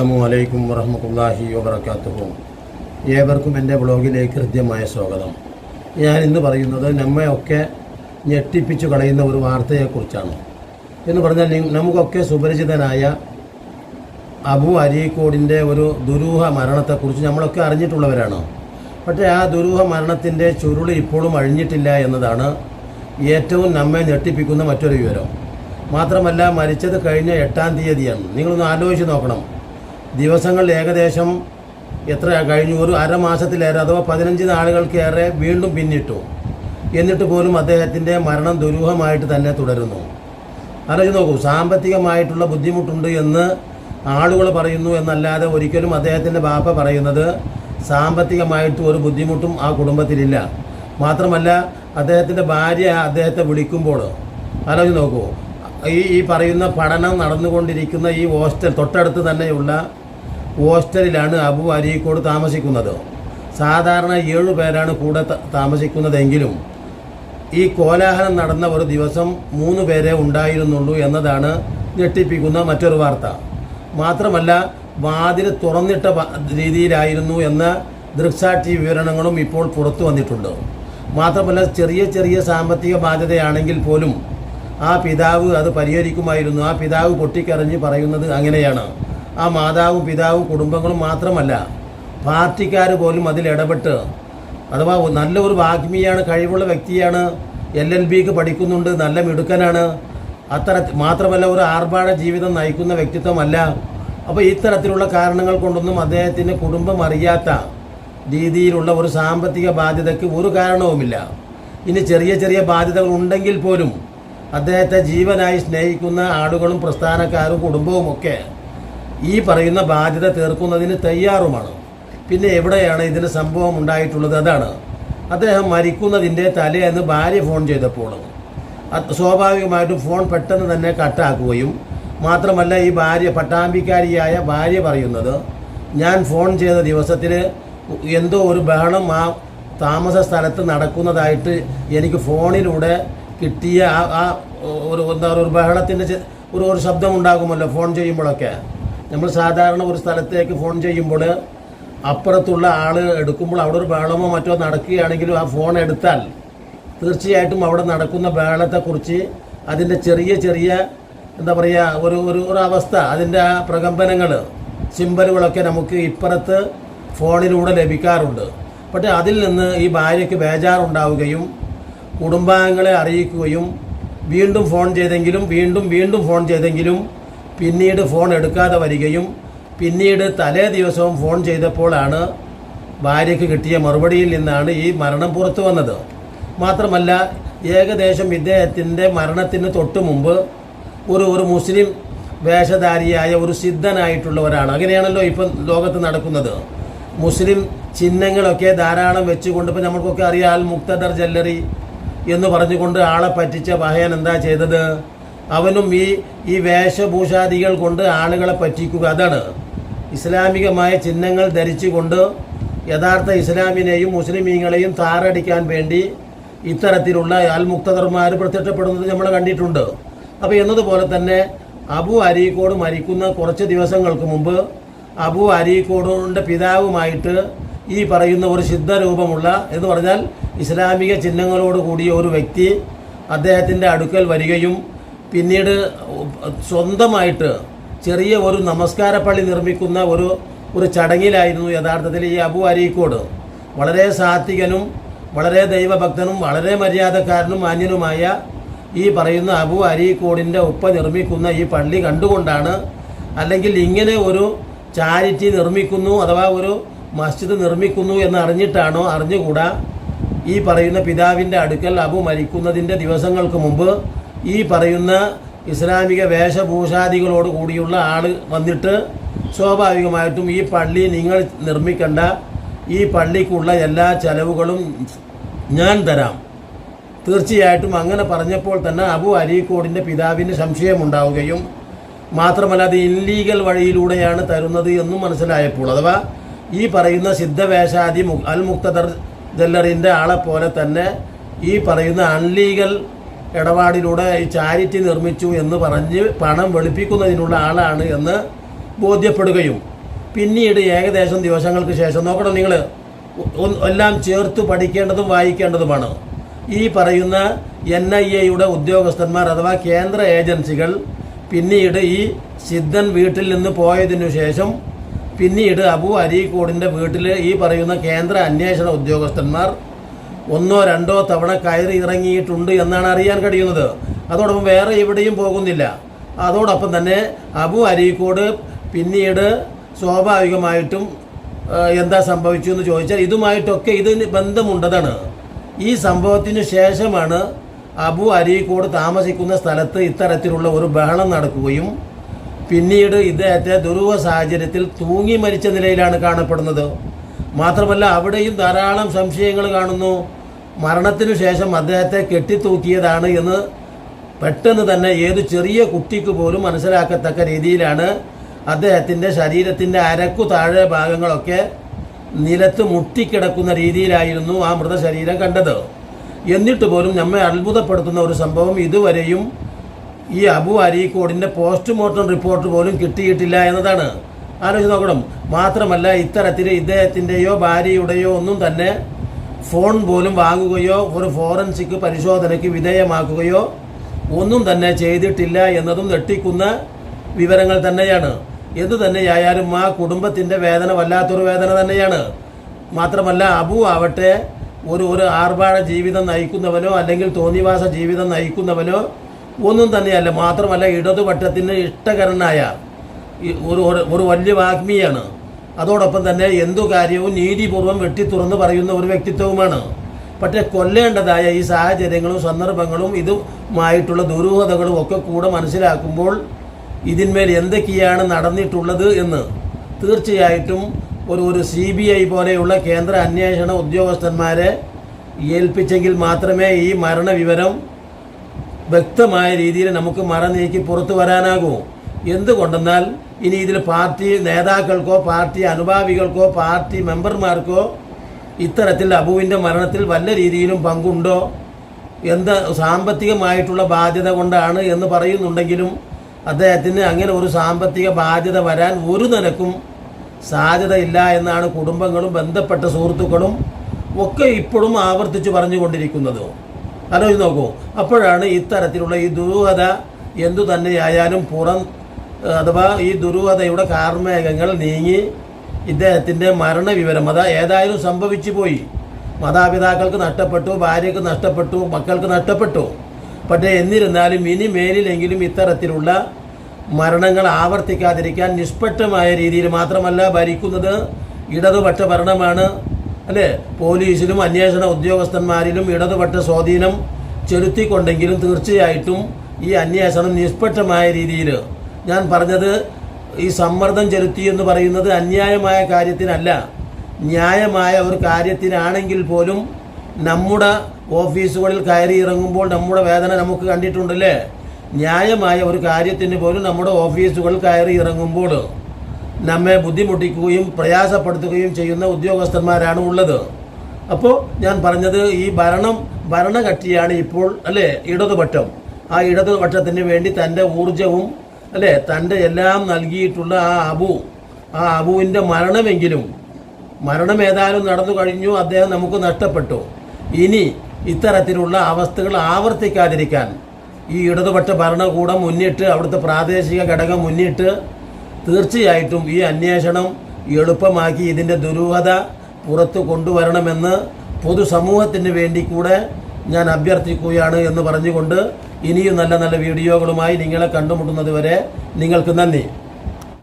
അസ്സാം അലൈക്കും വറഹമുല്ലാഹി വബർക്കാത്തുഹു ഏവർക്കും എന്റെ ബ്ലോഗിലേക്ക് ഹൃദ്യമായ സ്വാഗതം. ഞാൻ ഇന്ന് പറയുന്നത് നമ്മയൊക്കെ ഞെട്ടിപ്പിച്ചു കളയുന്ന ഒരു വാർത്തയെക്കുറിച്ചാണ്. എന്ന് പറഞ്ഞാൽ നമുക്കൊക്കെ സുപരിചിതനായ അബു അരീക്കോടിന്റെ ഒരു ദുരൂഹ മരണത്തെക്കുറിച്ച് നമ്മളൊക്കെ അറിഞ്ഞിട്ടുള്ളവരാണ്. പക്ഷേ ആ ദുരൂഹ മരണത്തിന്റെ ചുരുളി ഇപ്പോഴും അഴിഞ്ഞിട്ടില്ല എന്നതാണ് ഏറ്റവും നമ്മെ ഞെട്ടിപ്പിക്കുന്ന മറ്റൊരു വിവരം. മാത്രമല്ല മരിച്ചത് കഴിഞ്ഞ എട്ടാം തീയതിയാണ്. നിങ്ങളൊന്ന് ആലോചിച്ച് നോക്കണം. ദിവസങ്ങൾ ഏകദേശം എത്ര കഴിഞ്ഞു? ഒരു അരമാസത്തിലേറെ അഥവാ പതിനഞ്ച് നാളുകൾക്കേറെ വീണ്ടും പിന്നിട്ടു. എന്നിട്ട് പോലും അദ്ദേഹത്തിന്റെ മരണം ദുരൂഹമായിട്ട് തന്നെ തുടരുന്നു. ആലോചിച്ച് നോക്കൂ സാമ്പത്തികമായിട്ടുള്ള ബുദ്ധിമുട്ടുണ്ട് എന്ന് ആളുകൾ പറയുന്നു എന്നല്ലാതെ ഒരിക്കലും അദ്ദേഹത്തിന്റെ ബാപ്പ പറയുന്നത് സാമ്പത്തികമായിട്ട് ഒരു ബുദ്ധിമുട്ടും ആ കുടുംബത്തിലില്ല. മാത്രമല്ല അദ്ദേഹത്തിന്റെ ഭാര്യ അദ്ദേഹത്തെ വിളിക്കുമ്പോൾ ആലോചിച്ച് നോക്കൂ ഈ ഈ പറയുന്ന പഠനം നടന്നുകൊണ്ടിരിക്കുന്ന ഈ ഹോസ്റ്റൽ തൊട്ടടുത്ത് തന്നെയുള്ള ഹോസ്റ്റലിലാണ് അബു അരീക്കോട് താമസിക്കുന്നത്. സാധാരണ ഏഴു പേരാണ് കൂടെ താമസിക്കുന്നതെങ്കിലും ഈ കോലാഹലം നടന്ന ഒരു ദിവസം മൂന്ന് പേരെ ഉണ്ടായിരുന്നുള്ളൂ എന്നതാണ് ഞെട്ടിപ്പിക്കുന്ന മറ്റൊരു വാർത്ത. മാത്രമല്ല വാതിൽ തുറന്നിട്ട രീതിയിലായിരുന്നു എന്ന ദൃക്സാക്ഷി വിവരണങ്ങളും ഇപ്പോൾ പുറത്തു വന്നിട്ടുണ്ട്. മാത്രമല്ല ചെറിയ ചെറിയ സാമ്പത്തിക ബാധ്യതയാണെങ്കിൽ പോലും ആ പിതാവ് അത് പരിഹരിക്കുമായിരുന്നു. ആ പിതാവ് പൊട്ടിക്കരഞ്ഞ് പറയുന്നത് അങ്ങനെയാണ്. ആ മാതാവും പിതാവും കുടുംബങ്ങളും മാത്രമല്ല പാർട്ടിക്കാർ പോലും അതിൽ ഇടപെട്ട് അഥവാ നല്ല ഒരു വാഗ്മിയാണ് കഴിവുള്ള വ്യക്തിയാണ് എൽ എൽ ബിക്ക് പഠിക്കുന്നുണ്ട് നല്ല മിടുക്കനാണ് അത്തര മാത്രമല്ല ഒരു ആർഭാട ജീവിതം നയിക്കുന്ന വ്യക്തിത്വമല്ല. അപ്പോൾ ഇത്തരത്തിലുള്ള കാരണങ്ങൾ കൊണ്ടൊന്നും അദ്ദേഹത്തിന്റെ കുടുംബം അറിയാത്ത രീതിയിലുള്ള ഒരു സാമ്പത്തിക ബാധ്യതയ്ക്ക് ഒരു കാരണവുമില്ല. ഇനി ചെറിയ ചെറിയ ബാധ്യതകൾ ഉണ്ടെങ്കിൽ പോലും അദ്ദേഹത്തെ ജീവനായി സ്നേഹിക്കുന്ന ആളുകളും പ്രസ്ഥാനക്കാരും കുടുംബവും ഒക്കെ ഈ പറയുന്ന ബാധ്യത തീർക്കുന്നതിന് തയ്യാറുമാണ്. പിന്നെ എവിടെയാണ് ഇതിന് സംഭവം ഉണ്ടായിട്ടുള്ളത്? അതാണ്. അദ്ദേഹം മരിക്കുന്നതിന്റെ തലേന്ന് ഭാര്യ ഫോൺ ചെയ്തപ്പോൾ. സ്വാഭാവികമായിട്ടും ഫോൺ പെട്ടെന്ന് തന്നെ കട്ടാക്കുകയും മാത്രമല്ല ഈ ഭാര്യ പട്ടാമ്പിക്കാരിയായ ഭാര്യ പറയുന്നത് ഞാൻ ഫോൺ ചെയ്ത ദിവസത്തിൽ എന്തോ ഒരു ബഹളം ആ താമസ സ്ഥലത്ത് നടക്കുന്നതായിട്ട് എനിക്ക് ഫോണിലൂടെ കിട്ടിയ ആ ഒരു എന്താ പറയുക ഒരു ബഹളത്തിന്റെ ഒരു ഒരു ശബ്ദം ഉണ്ടാകുമല്ലോ ഫോൺ ചെയ്യുമ്പോഴൊക്കെ. നമ്മൾ സാധാരണ ഒരു സ്ഥലത്തേക്ക് ഫോൺ ചെയ്യുമ്പോൾ അപ്പുറത്തുള്ള ആൾ എടുക്കുമ്പോൾ അവിടെ ഒരു ബഹളമോ മറ്റോ നടക്കുകയാണെങ്കിലും ആ ഫോൺ എടുത്താൽ തീർച്ചയായിട്ടും അവിടെ നടക്കുന്ന ബഹളത്തെക്കുറിച്ച് അതിന്റെ ചെറിയ ചെറിയ എന്താ പറയുക ഒരു ഒരു അവസ്ഥ അതിന്റെ ആ പ്രകമ്പനങ്ങൾ സിമ്പലുകളൊക്കെ നമുക്ക് ഇപ്പുറത്ത് ഫോണിലൂടെ ലഭിക്കാറുണ്ട്. പക്ഷേ അതിൽ നിന്ന് ഈ ഭാര്യയ്ക്ക് ബേജാറുണ്ടാവുകയും കുടുംബാംഗങ്ങളെ അറിയിക്കുകയും വീണ്ടും ഫോൺ ചെയ്തെങ്കിലും വീണ്ടും വീണ്ടും ഫോൺ ചെയ്തെങ്കിലും പിന്നീട് ഫോൺ എടുക്കാതെ വരികയും പിന്നീട് തലേ ദിവസവും ഫോൺ ചെയ്തപ്പോഴാണ് ഭാര്യയ്ക്ക് കിട്ടിയ മറുപടിയിൽ നിന്നാണ് ഈ മരണം പുറത്തു വന്നത്. മാത്രമല്ല ഏകദേശം ഇദ്ദേഹത്തിന്റെ മരണത്തിന് തൊട്ട് മുമ്പ് ഒരു ഒരു മുസ്ലിം വേഷധാരിയായ ഒരു സിദ്ധനായിട്ടുള്ള ഒരാണ് അങ്ങനെയാണല്ലോ ഇപ്പം ലോകത്ത് നടക്കുന്നത്. മുസ്ലിം ചിഹ്നങ്ങളൊക്കെ ധാരാളം വെച്ചുകൊണ്ട് ഇപ്പം നമുക്കൊക്കെ അറിയാം അൽ മുക്തദർ ജല്ലറി എന്ന് പറഞ്ഞുകൊണ്ട് ആളെ പറ്റിച്ച വഹയൻ എന്താ ചെയ്തത്? അവനും ഈ ഈ വേഷഭൂഷാദികൾ കൊണ്ട് ആളുകളെ പറ്റിക്കുക. അതാണ് ഇസ്ലാമികമായ ചിഹ്നങ്ങൾ ധരിച്ചുകൊണ്ട് യഥാർത്ഥ ഇസ്ലാമിനെയും മുസ്ലിമീങ്ങളെയും താറടിക്കാൻ വേണ്ടി ഇത്തരത്തിലുള്ള അൽമുക്തർമാർ പ്രത്യക്ഷപ്പെടുന്നത് നമ്മൾ കണ്ടിട്ടുണ്ട്. അപ്പോൾ എന്നതുപോലെ തന്നെ അബു അരീക്കോട് മരിക്കുന്ന കുറച്ച് ദിവസങ്ങൾക്ക് മുമ്പ് അബു അരീക്കോടിന്റെ പിതാവുമായിട്ട് ഈ പറയുന്ന ഒരു സിദ്ധരൂപമുള്ള എന്ന് പറഞ്ഞാൽ ഇസ്ലാമിക ചിഹ്നങ്ങളോട് കൂടിയ ഒരു വ്യക്തി അദ്ദേഹത്തിന്റെ അടുക്കൽ വരികയും പിന്നീട് സ്വന്തമായിട്ട് ചെറിയ ഒരു നമസ്കാരപ്പള്ളി നിർമ്മിക്കുന്ന ഒരു ഒരു ചടങ്ങിലായിരുന്നു യഥാർത്ഥത്തിൽ ഈ അബു അരീക്കോട്. വളരെ സാത്വികനും വളരെ ദൈവഭക്തനും വളരെ മര്യാദക്കാരനും മാന്യനുമായ ഈ പറയുന്ന അബു അരീക്കോടിന്റെ ഉപ്പ നിർമ്മിക്കുന്ന ഈ പള്ളി കണ്ടുകൊണ്ടാണ് അല്ലെങ്കിൽ ഇങ്ങനെ ഒരു ചാരിറ്റി നിർമ്മിക്കുന്നു അഥവാ ഒരു മസ്ജിദ് നിർമ്മിക്കുന്നു എന്ന് അറിഞ്ഞിട്ടാണോ അറിഞ്ഞുകൂടാ? ഈ പറയുന്ന പിതാവിന്റെ അടുക്കൽ അബു മരിക്കുന്നതിന്റെ ദിവസങ്ങൾക്ക് മുമ്പ് ഈ പറയുന്ന ഇസ്ലാമിക വേഷഭൂഷാദികളോട് കൂടിയുള്ള ആൾ വന്നിട്ട് സ്വാഭാവികമായിട്ടും ഈ പള്ളി നിങ്ങൾ നിർമ്മിക്കേണ്ട ഈ പള്ളിക്കുള്ള എല്ലാ ചെലവുകളും ഞാൻ തരാം. തീർച്ചയായിട്ടും അങ്ങനെ പറഞ്ഞപ്പോൾ തന്നെ അബു അരീക്കോടിന്റെ പിതാവിന് സംശയമുണ്ടാവുകയും മാത്രമല്ല അത് ഇല്ലീഗൽ വഴിയിലൂടെയാണ് തരുന്നത് എന്നും മനസ്സിലായപ്പോൾ അഥവാ ഈ പറയുന്ന സിദ്ധവേഷാദി അൽ മുക്തദർ ജല്ലറിന്റെ ആളെപ്പോലെ പോലെ തന്നെ ഈ പറയുന്ന അൺലീഗൽ ഇടപാടിലൂടെ ഈ ചാരിറ്റി നിർമ്മിച്ചു എന്ന് പറഞ്ഞ് പണം വെളുപ്പിക്കുന്നതിനുള്ള ആളാണ് എന്ന് ബോധ്യപ്പെടുകയും പിന്നീട് ഏകദേശം ദിവസങ്ങൾക്ക് ശേഷം നോക്കണം നിങ്ങൾ എല്ലാം ചേർത്ത് പഠിക്കേണ്ടതും വായിക്കേണ്ടതുമാണ്. ഈ പറയുന്ന എൻ ഐ എയുടെ ഉദ്യോഗസ്ഥന്മാർ അഥവാ കേന്ദ്ര ഏജൻസികൾ പിന്നീട് ഈ സിദ്ധൻ വീട്ടിൽ നിന്ന് പോയതിനു ശേഷം പിന്നീട് അബു അരീക്കോടിന്റെ വീട്ടിൽ ഈ പറയുന്ന കേന്ദ്ര അന്വേഷണ ഉദ്യോഗസ്ഥന്മാർ ഒന്നോ രണ്ടോ തവണ കയറി ഇറങ്ങിയിട്ടുണ്ട് എന്നാണ് അറിയാൻ കഴിയുന്നത്. അതോടൊപ്പം വേറെ എവിടെയും പോകുന്നില്ല. അതോടൊപ്പം തന്നെ അബു അരീക്കോട് പിന്നീട് സ്വാഭാവികമായിട്ടും എന്താ സംഭവിച്ചു എന്ന് ചോദിച്ചാൽ ഇതുമായിട്ടൊക്കെ ഇതിന് ബന്ധമുണ്ടതാണ്. ഈ സംഭവത്തിന് ശേഷമാണ് അബു അരീക്കോട് താമസിക്കുന്ന സ്ഥലത്ത് ഇത്തരത്തിലുള്ള ഒരു ബഹളം നടക്കുകയും പിന്നീട് ഇദ്ദേഹത്തെ ദുരൂഹ സാഹചര്യത്തിൽ തൂങ്ങി മരിച്ച നിലയിലാണ് കാണപ്പെടുന്നത്. മാത്രമല്ല അവിടെയും ധാരാളം സംശയങ്ങൾ കാണുന്നു. മരണത്തിനു ശേഷം അദ്ദേഹത്തെ കെട്ടിത്തൂക്കിയതാണ് എന്ന് പെട്ടെന്ന് തന്നെ ഏത് ചെറിയ കുട്ടിക്ക് പോലും മനസ്സിലാക്കത്തക്ക രീതിയിലാണ് അദ്ദേഹത്തിന്റെ ശരീരത്തിന്റെ അരക്കു താഴെ ഭാഗങ്ങളൊക്കെ നിലത്ത് മുട്ടിക്കിടക്കുന്ന രീതിയിലായിരുന്നു ആ മൃതശരീരം കണ്ടത്. എന്നിട്ട് പോലും നമ്മെ അത്ഭുതപ്പെടുത്തുന്ന ഒരു സംഭവം ഇതുവരെയും ഈ അബു അരീക്കോടിന്റെ പോസ്റ്റ്മോർട്ടം റിപ്പോർട്ട് പോലും കിട്ടിയിട്ടില്ല എന്നതാണ്. ആലോചിച്ച് നോക്കണം. മാത്രമല്ല ഇത്തരത്തിൽ ഇദ്ദേഹത്തിന്റെയോ ഭാര്യയുടെയോ ഒന്നും തന്നെ ഫോൺ പോലും വാങ്ങുകയോ ഒരു ഫോറൻസിക് പരിശോധനയ്ക്ക് വിധേയമാക്കുകയോ ഒന്നും തന്നെ ചെയ്തിട്ടില്ല എന്നതും ഞെട്ടിക്കുന്ന വിവരങ്ങൾ തന്നെയാണ്. എന്തു തന്നെയായാലും ആ കുടുംബത്തിന്റെ വേദന വല്ലാത്തൊരു വേദന തന്നെയാണ്. മാത്രമല്ല അബു ആവട്ടെ ഒരു ഒരു ആർഭാട ജീവിതം നയിക്കുന്നവനോ അല്ലെങ്കിൽ തോന്നിവാസ ജീവിതം നയിക്കുന്നവനോ ഒന്നും തന്നെയല്ല മാത്രമല്ല ഇടതുപക്ഷത്തിന് ഇഷ്ടകരനായ ഒരു ഒരു- വലിയ വാഗ്മിയാണ് അതോടൊപ്പം തന്നെ എന്തു കാര്യവും നീതിപൂർവം വെട്ടി തുറന്ന് പറയുന്ന ഒരു വ്യക്തിത്വവുമാണ്. പക്ഷേ കൊല്ലേണ്ടതായ ഈ സാഹചര്യങ്ങളും സന്ദർഭങ്ങളും ഇതുമായിട്ടുള്ള ദുരൂഹതകളും ഒക്കെ കൂടെ മനസ്സിലാക്കുമ്പോൾ ഇതിന്മേൽ എന്തൊക്കെയാണ് നടന്നിട്ടുള്ളത് എന്ന് തീർച്ചയായിട്ടും ഒരു ഒരു സി ബി ഐ പോലെയുള്ള കേന്ദ്ര അന്വേഷണ ഉദ്യോഗസ്ഥന്മാരെ ഏൽപ്പിച്ചെങ്കിൽ മാത്രമേ ഈ മരണവിവരം വ്യക്തമായ രീതിയിൽ നമുക്ക് മറ നീക്കി പുറത്തു വരാനാകൂ. എന്തുകൊണ്ടെന്നാൽ ഇനി ഇതിൽ പാർട്ടി നേതാക്കൾക്കോ പാർട്ടി അനുഭാവികൾക്കോ പാർട്ടി മെമ്പർമാർക്കോ ഇത്തരത്തിൽ അബുവിന്റെ മരണത്തിൽ വല്ല രീതിയിലും പങ്കുണ്ടോ? എന്ത് സാമ്പത്തികമായിട്ടുള്ള ബാധ്യത കൊണ്ടാണ് എന്ന് പറയുന്നുണ്ടെങ്കിലും അദ്ദേഹത്തിന് അങ്ങനെ ഒരു സാമ്പത്തിക ബാധ്യത വരാൻ ഒരു നിലക്കും സാധ്യതയില്ല എന്നാണ് കുടുംബങ്ങളും ബന്ധപ്പെട്ട സുഹൃത്തുക്കളും ഒക്കെ ഇപ്പോഴും ആവർത്തിച്ച് പറഞ്ഞുകൊണ്ടിരിക്കുന്നത്. ആലോചിച്ച് നോക്കൂ. അപ്പോഴാണ് ഇത്തരത്തിലുള്ള ഈ ദുരൂഹത എന്തു തന്നെയായാലും പുറം അഥവാ ഈ ദുരൂഹതയുടെ കാർമേഘങ്ങൾ നീങ്ങി ഇദ്ദേഹത്തിന്റെ മരണവിവരം അതാ ഏതായാലും സംഭവിച്ചു പോയി. മാതാപിതാക്കൾക്ക് നഷ്ടപ്പെട്ടു ഭാര്യയ്ക്ക് നഷ്ടപ്പെട്ടു മക്കൾക്ക് നഷ്ടപ്പെട്ടു. പക്ഷേ എന്നിരുന്നാലും ഇനി മേലിലെങ്കിലും ഇത്തരത്തിലുള്ള മരണങ്ങൾ ആവർത്തിക്കാതിരിക്കാൻ നിഷ്പക്ഷമായ രീതിയിൽ മാത്രമല്ല ഭരിക്കുന്നത് ഇടതുപക്ഷ ഭരണമാണ്. അല്ലേ? പോലീസിലും അന്വേഷണ ഉദ്യോഗസ്ഥന്മാരിലും ഇടതുപക്ഷ സ്വാധീനം ചെലുത്തിക്കൊണ്ടെങ്കിലും തീർച്ചയായിട്ടും ഈ അന്വേഷണം നിഷ്പക്ഷമായ രീതിയിൽ ഞാൻ പറഞ്ഞത് ഈ സമ്മർദ്ദം ചെലുത്തി എന്ന് പറയുന്നത് അന്യായമായ കാര്യത്തിനല്ല. ന്യായമായ ഒരു കാര്യത്തിനാണെങ്കിൽ പോലും നമ്മുടെ ഓഫീസുകളിൽ കയറി ഇറങ്ങുമ്പോൾ നമ്മുടെ വേദന നമുക്ക് കണ്ടിട്ടുണ്ടല്ലേ? ന്യായമായ ഒരു കാര്യത്തിന് പോലും നമ്മുടെ ഓഫീസുകളിൽ കയറി ഇറങ്ങുമ്പോൾ നമ്മെ ബുദ്ധിമുട്ടിക്കുകയും പ്രയാസപ്പെടുത്തുകയും ചെയ്യുന്ന ഉദ്യോഗസ്ഥന്മാരാണ് ഉള്ളത്. അപ്പോൾ ഞാൻ പറഞ്ഞത് ഈ ഭരണം ഭരണകക്ഷിയാണ് ഇപ്പോൾ അല്ലേ ഇടതുപക്ഷം. ആ ഇടതുപക്ഷത്തിന് വേണ്ടി തന്റെ ഊർജവും അല്ലേ? തന്റെ എല്ലാം നൽകിയിട്ടുള്ള ആ അബു ആ അബുവിന്റെ മരണമെങ്കിലും മരണം ഏതായാലും നടന്നു കഴിഞ്ഞു അദ്ദേഹം നമുക്ക് നഷ്ടപ്പെട്ടു. ഇനി ഇത്തരത്തിലുള്ള അവസ്ഥകൾ ആവർത്തിക്കാതിരിക്കാൻ ഈ ഇടതുപക്ഷ ഭരണകൂടം മുന്നിട്ട് അവിടുത്തെ പ്രാദേശിക ഘടകം മുന്നിട്ട് തീർച്ചയായിട്ടും ഈ അന്വേഷണം എളുപ്പമാക്കി ഇതിന്റെ ദുരൂഹത പുറത്തു കൊണ്ടുവരണമെന്ന് പൊതുസമൂഹത്തിന് വേണ്ടി കൂടെ ഞാൻ അഭ്യർത്ഥിക്കുകയാണ് എന്ന് പറഞ്ഞുകൊണ്ട് ഇനിയും നല്ല നല്ല വീഡിയോകളുമായി നിങ്ങളെ കണ്ടുമുട്ടുന്നത് വരെ നിങ്ങൾക്ക് നന്ദി.